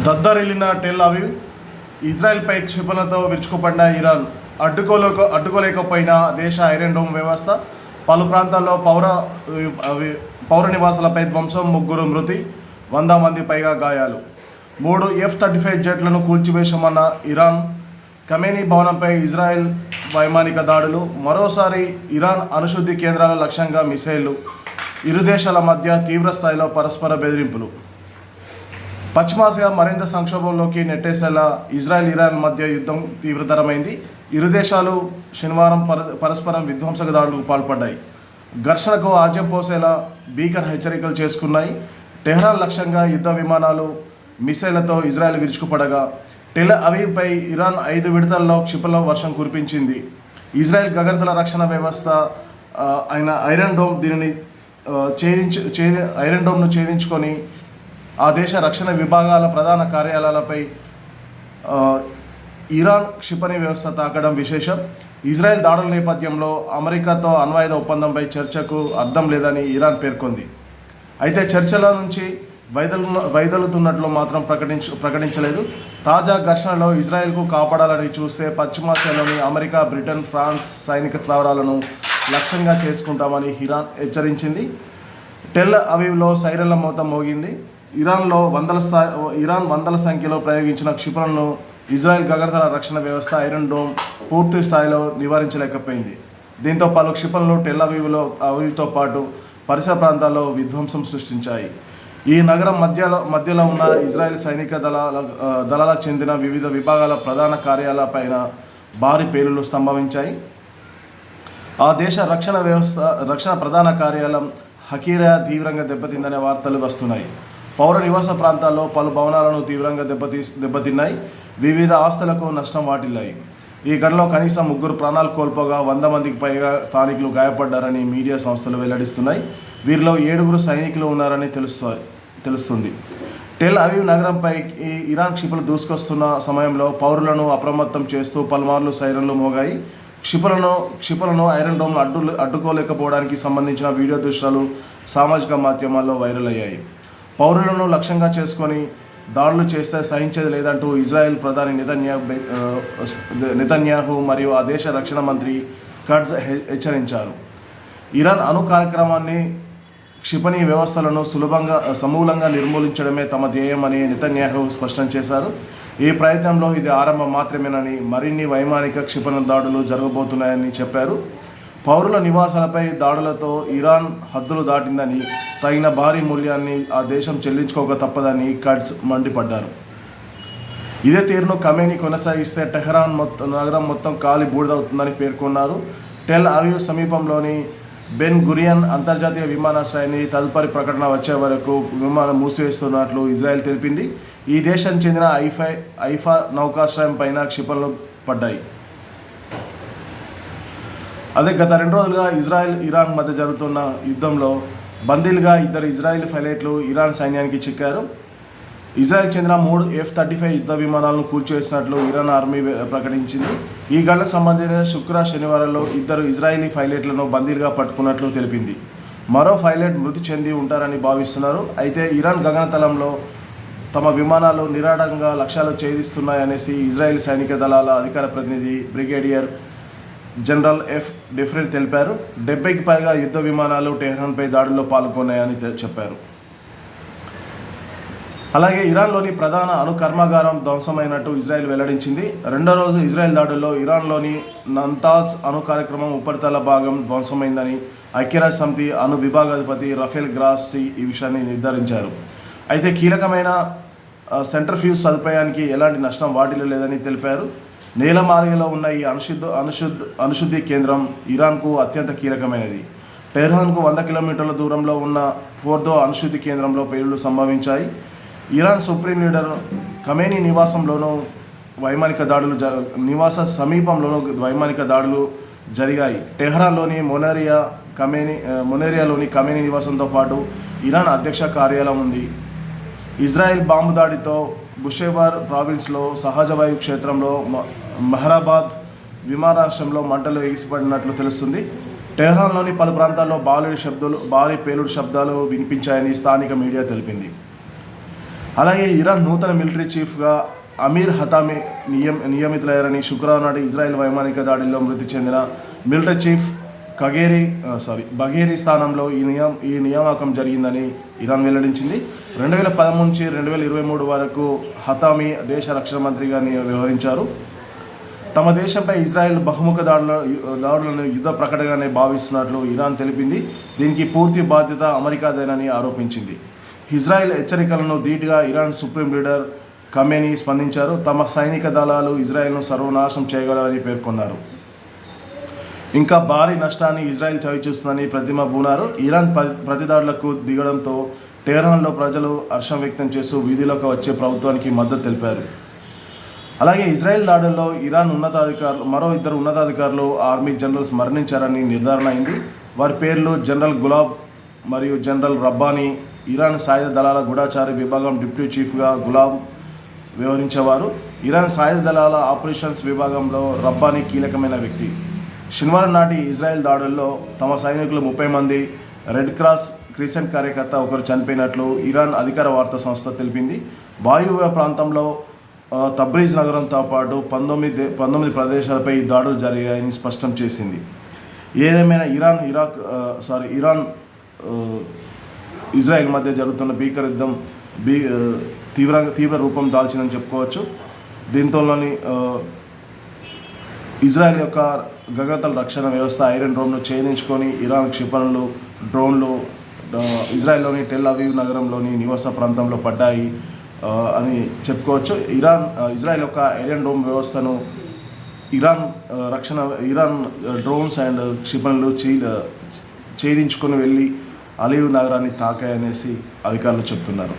దద్దరిల్లిన tell అవి ఇజ్రాయెల్పై క్షిపణితో విరుచుకుపడిన Iran అడ్డుకోలేక అడ్డుకోలేకపోయిన దేశ iron dome వ్యవస్థ పలు ప్రాంతాల్లో పౌర అవి పౌర నివాసాలపై ధ్వంసం ముగ్గురు మృతి వంద మంది పైగా గాయాలు. మూడు ఎఫ్ థర్టీ ఫైవ్ జెట్లను కూల్చివేశామన్న ఇరాన్ కమేనీ భవనంపై ఇజ్రాయెల్ వైమానిక దాడులు మరోసారి ఇరాన్ అణుశుద్ధి కేంద్రాల లక్ష్యంగా మిసైళ్ళు ఇరు దేశాల మధ్య తీవ్ర స్థాయిలో పరస్పర బెదిరింపులు. పశ్చిమాసియా మరింత సంక్షోభంలోకి నెట్టేసేలా ఇజ్రాయెల్ ఇరాన్ మధ్య యుద్ధం తీవ్రతరమైంది. ఇరు దేశాలు శనివారం పర పరస్పరం విధ్వంసక దాడులకు పాల్పడ్డాయి. ఘర్షణకు ఆజ్యం పోసేలా భీకర హెచ్చరికలు చేసుకున్నాయి. టెహ్రాన్ లక్ష్యంగా యుద్ధ విమానాలు మిసైళ్ళతో ఇజ్రాయెల్ విరుచుకుపడగా టెల అవీపై ఇరాన్ ఐదు విడతల్లో క్షిపణుల వర్షం కురిపించింది. ఇజ్రాయెల్ గగనతల రక్షణ వ్యవస్థ అయిన ఐరన్ డోమ్ దీనిని ఛేదించు ఛేది ఐరన్ డోమ్ను ఛేదించుకొని ఆ దేశ రక్షణ విభాగాల ప్రధాన కార్యాలయాలపై ఇరాన్ క్షిపణి వ్యవస్థ తాకడం విశేషం. ఇజ్రాయెల్ దాడుల నేపథ్యంలో అమెరికాతో అణ్వాయుధ ఒప్పందంపై చర్చకు అర్థం లేదని ఇరాన్ పేర్కొంది. అయితే చర్చల నుంచి వైదొలు వైదొలుతున్నట్లు మాత్రం ప్రకటించ ప్రకటించలేదు. తాజా ఘర్షణలో ఇజ్రాయెల్కు కాపాడాలని చూస్తే పశ్చిమాసియాలోని అమెరికా బ్రిటన్ ఫ్రాన్స్ సైనిక స్థావరాలను లక్ష్యంగా చేసుకుంటామని ఇరాన్ హెచ్చరించింది. టెల్ అవీవ్లో సైరన్ల మోత మోగింది. ఇరాన్లో వందల స్థాయి ఇరాన్ వందల సంఖ్యలో ప్రయోగించిన క్షిపణులను ఇజ్రాయెల్ గగనతల రక్షణ వ్యవస్థ ఐరన్ డోమ్ పూర్తి స్థాయిలో నివారించలేకపోయింది. దీంతో పలు క్షిపణులు టెల్లవీవ్లో అవీవ్తో పాటు పరిసర ప్రాంతాల్లో విధ్వంసం సృష్టించాయి. ఈ నగరం మధ్యలో మధ్యలో ఉన్న ఇజ్రాయెల్ సైనిక దళాల దళాలకు చెందిన వివిధ విభాగాల ప్రధాన కార్యాలయాలపైన భారీ పేలులు సంభవించాయి. ఆ దేశ రక్షణ వ్యవస్థ రక్షణ ప్రధాన కార్యాలయం హకీరా తీవ్రంగా దెబ్బతిందనే వార్తలు వస్తున్నాయి. పౌర నివాస ప్రాంతాల్లో పలు భవనాలను తీవ్రంగా దెబ్బతీ దెబ్బతిన్నాయి. వివిధ ఆస్తులకు నష్టం వాటిల్లాయి. ఈ ఘటనలో కనీసం ముగ్గురు ప్రాణాలు కోల్పోగా వంద మందికి పైగా స్థానికులు గాయపడ్డారని మీడియా సంస్థలు వెల్లడిస్తున్నాయి. వీరిలో ఏడుగురు సైనికులు ఉన్నారని తెలుస్తు తెలుస్తుంది. టెల్ అవీవ్ నగరంపై ఈ ఇరాన్ క్షిపణులు దూసుకొస్తున్న సమయంలో పౌరులను అప్రమత్తం చేస్తూ పలుమార్లు సైరన్లు మోగాయి. క్షిపులను క్షిపులను ఐరన్ డోమ్ను అడ్డు అడ్డుకోలేకపోవడానికి సంబంధించిన వీడియో దృశ్యాలు సామాజిక మాధ్యమాల్లో వైరల్ అయ్యాయి. పౌరులను లక్ష్యంగా చేసుకొని దాడులు చేస్తే సహించేది లేదంటూ ఇజ్రాయెల్ ప్రధాని నితన్యాహు నితన్యాహు మరియు ఆ దేశ రక్షణ మంత్రి కడ్జ్ హెచ్చరించారు. ఇరాన్ అణు కార్యక్రమాన్ని క్షిపణి వ్యవస్థలను సులభంగా సమూలంగా నిర్మూలించడమే తమ ధ్యేయమని నితన్యాహు స్పష్టం చేశారు. ఈ ప్రయత్నంలో ఇది ఆరంభం మాత్రమేనని మరిన్ని వైమానిక క్షిపణి దాడులు జరగబోతున్నాయని చెప్పారు. పౌరుల నివాసాలపై దాడులతో ఇరాన్ హద్దులు దాటిందని తగిన భారీ మూల్యాన్ని ఆ దేశం చెల్లించుకోక తప్పదని కట్స్ మండిపడ్డారు. ఇదే తీరును కమేని కొనసాగిస్తే టెహరాన్ మొత్తం నగరం మొత్తం కాలి బూడిదవుతుందని పేర్కొన్నారు. టెల్ అవీవ్ సమీపంలోని బెన్ గురియన్ అంతర్జాతీయ విమానాశ్రయాన్ని తదుపరి ప్రకటన వచ్చే వరకు విమానం మూసివేస్తున్నట్లు ఇజ్రాయెల్ తెలిపింది. ఈ దేశం చెందిన ఐఫై ఐఫా నౌకాశ్రయం పైన క్షిపణులు పడ్డాయి. అదే గత రెండు రోజులుగా ఇజ్రాయెల్ ఇరాన్ మధ్య జరుగుతున్న యుద్ధంలో బందీలుగా ఇద్దరు ఇజ్రాయెల్ పైలట్లు ఇరాన్ సైన్యానికి చిక్కారు. ఇజ్రాయెల్ చెందిన మూడు ఎఫ్ థర్టీ ఫైవ్ యుద్ధ విమానాలను కూల్చివేసినట్లు ఇరాన్ ఆర్మీ ప్రకటించింది. ఈ ఘటనకు సంబంధించిన శుక్ర శనివారంలో ఇద్దరు ఇజ్రాయిలీ పైలట్లను బందీలుగా పట్టుకున్నట్లు తెలిపింది. మరో పైలట్ మృతి చెంది ఉంటారని భావిస్తున్నారు. అయితే ఇరాన్ గగనతలంలో తమ విమానాలు నిరాడంగా లక్ష్యాలు ఛేదిస్తున్నాయనేసి ఇజ్రాయెల్ సైనిక దళాల అధికార ప్రతినిధి బ్రిగేడియర్ జనరల్ ఎఫ్ డిఫరెంట్ తెలిపారు. డెబ్బైకి పైగా యుద్ధ విమానాలు టెహ్రాన్పై దాడుల్లో పాల్గొన్నాయని చెప్పారు. అలాగే ఇరాన్లోని ప్రధాన అణు కర్మాగారం ధ్వంసమైనట్టు ఇజ్రాయెల్ వెల్లడించింది. రెండో రోజు ఇజ్రాయెల్ దాడుల్లో ఇరాన్లోని నంతాజ్ అణు కార్యక్రమం ఉపరితల భాగం ధ్వంసమైందని ఐక్యరాజ్య సమితి అణు విభాగాధిపతి రఫేల్ గ్రాస్సి ఈ విషయాన్ని నిర్ధారించారు. అయితే కీలకమైన సెంటర్ ఫ్యూజ్ సదుపాయానికి ఎలాంటి నష్టం వాటిల్లలేదని తెలిపారు. నేలమాలిగలో ఉన్న ఈ అనుశుద్ధ అనుశుద్ధ అనుశుద్ధి కేంద్రం ఇరాన్కు అత్యంత కీలకమైనది. టెహ్రాన్కు వంద కిలోమీటర్ల దూరంలో ఉన్న ఫోర్దో అనుశుద్ధి కేంద్రంలో పేలుళ్ళు సంభవించాయి. ఇరాన్ సుప్రీం లీడర్ ఖమేనీ నివాసంలోనూ వైమానిక దాడులు జ నివాస సమీపంలోనూ వైమానిక దాడులు జరిగాయి. టెహ్రాన్లోని మొనేరియా కమేని మొనేరియాలోని కమేనీ నివాసంతో పాటు ఇరాన్ అధ్యక్ష కార్యాలయం ఉంది. ఇజ్రాయెల్ బాంబు దాడితో బుషేవార్ ప్రావిన్స్లో సహజ వాయు క్షేత్రంలో మెహరాబాద్ విమానాశ్రయంలో మంటలు ఎగిసిపడినట్లు తెలుస్తుంది. టెహ్రాన్లోని పలు ప్రాంతాల్లో భారీ శబ్దాలు భారీ పేలుడు శబ్దాలు వినిపించాయని స్థానిక మీడియా తెలిపింది. అలాగే ఇరాన్ నూతన మిలిటరీ చీఫ్గా అమీర్ హతామి నియమ నియమితులయ్యారని శుక్రవారం నాటి ఇజ్రాయెల్ వైమానిక దాడిలో మృతి చెందిన military chief Kageri sorry Bagheri స్థానంలో ఈ నియమ ఈ నియామకం జరిగిందని ఇరాన్ వెల్లడించింది. రెండు వేల పదమూడు నుంచి రెండు వేల ఇరవై మూడు వరకు హతామి దేశ రక్షణ మంత్రిగా వ్యవహరించారు. తమ దేశంపై ఇజ్రాయెల్ బహుముఖ దాడుల దాడులను యుద్ధ ప్రకటనగానే భావిస్తున్నట్లు ఇరాన్ తెలిపింది. దీనికి పూర్తి బాధ్యత అమెరికాదేనని ఆరోపించింది. ఇజ్రాయెల్ హెచ్చరికలను ధీటుగా ఇరాన్ సుప్రీం లీడర్ కమేని స్పందించారు. తమ సైనిక దళాలు ఇజ్రాయెల్ను సర్వనాశనం చేయగలవని పేర్కొన్నారు. ఇంకా భారీ నష్టాన్ని ఇజ్రాయెల్ చవిచూస్తుందని ప్రతిమ బూనారు. ఇరాన్ ప్రతిదాడులకు దిగడంతో టెహ్రాన్లో ప్రజలు హర్షం వ్యక్తం చేస్తూ వీధిలోకి వచ్చే ప్రభుత్వానికి మద్దతు తెలిపారు. అలాగే ఇజ్రాయెల్ దాడుల్లో ఇరాన్ ఉన్నతాధికారులు మరో ఇద్దరు ఉన్నతాధికారులు ఆర్మీ జనరల్స్ మరణించారని నిర్ధారణ అయింది. వారి పేర్లు జనరల్ గులాబ్ మరియు జనరల్ రబ్బానీ. ఇరాన్ సాయుధ దళాల గూఢాచారి విభాగం డిప్యూటీ చీఫ్గా గులాబ్ వ్యవహరించేవారు. ఇరాన్ సాయుధ దళాల ఆపరేషన్స్ విభాగంలో రబ్బానీ కీలకమైన వ్యక్తి. శనివారం నాటి ఇజ్రాయెల్ దాడుల్లో తమ సైనికులు ముప్పై మంది రెడ్ క్రాస్ క్రీసెంట్ కార్యకర్త ఒకరు చనిపోయినట్లు ఇరాన్ అధికార వార్తా సంస్థ తెలిపింది. వాయువ్య ప్రాంతంలో తబ్రీజ్ నగరంతో పాటు పంతొమ్మిది పంతొమ్మిది ప్రదేశాలపై ఈ దాడులు జరిగాయని స్పష్టం చేసింది. ఏదేమైనా Iran Iraq sorry Iran Israel మధ్య జరుగుతున్న భీకర యుద్ధం బీ తీవ్ర తీవ్ర రూపం దాల్చిందని చెప్పుకోవచ్చు. దీంతోలోని ఇజ్రాయెల్ యొక్క గగనతల రక్షణ వ్యవస్థ ఐరన్ డ్రోన్ను ఛేదించుకొని ఇరాన్ క్షిపణులు డ్రోన్లు ఇజ్రాయెల్లోని టెల్ అవీవ్ నగరంలోని నివాస ప్రాంతంలో పడ్డాయి. అని చెప్పుకోవచ్చు. ఇరాన్ ఇజ్రాయెల్ యొక్క ఏరియన్ డ్రోన్ వ్యవస్థను ఇరాన్ రక్షణ ఇరాన్ డ్రోన్స్ అండ్ క్షిపణులు చీ ఛేదించుకొని వెళ్ళి అలీవ్ నగరాన్ని తాకాయనేసి అధికారులు చెప్తున్నారు.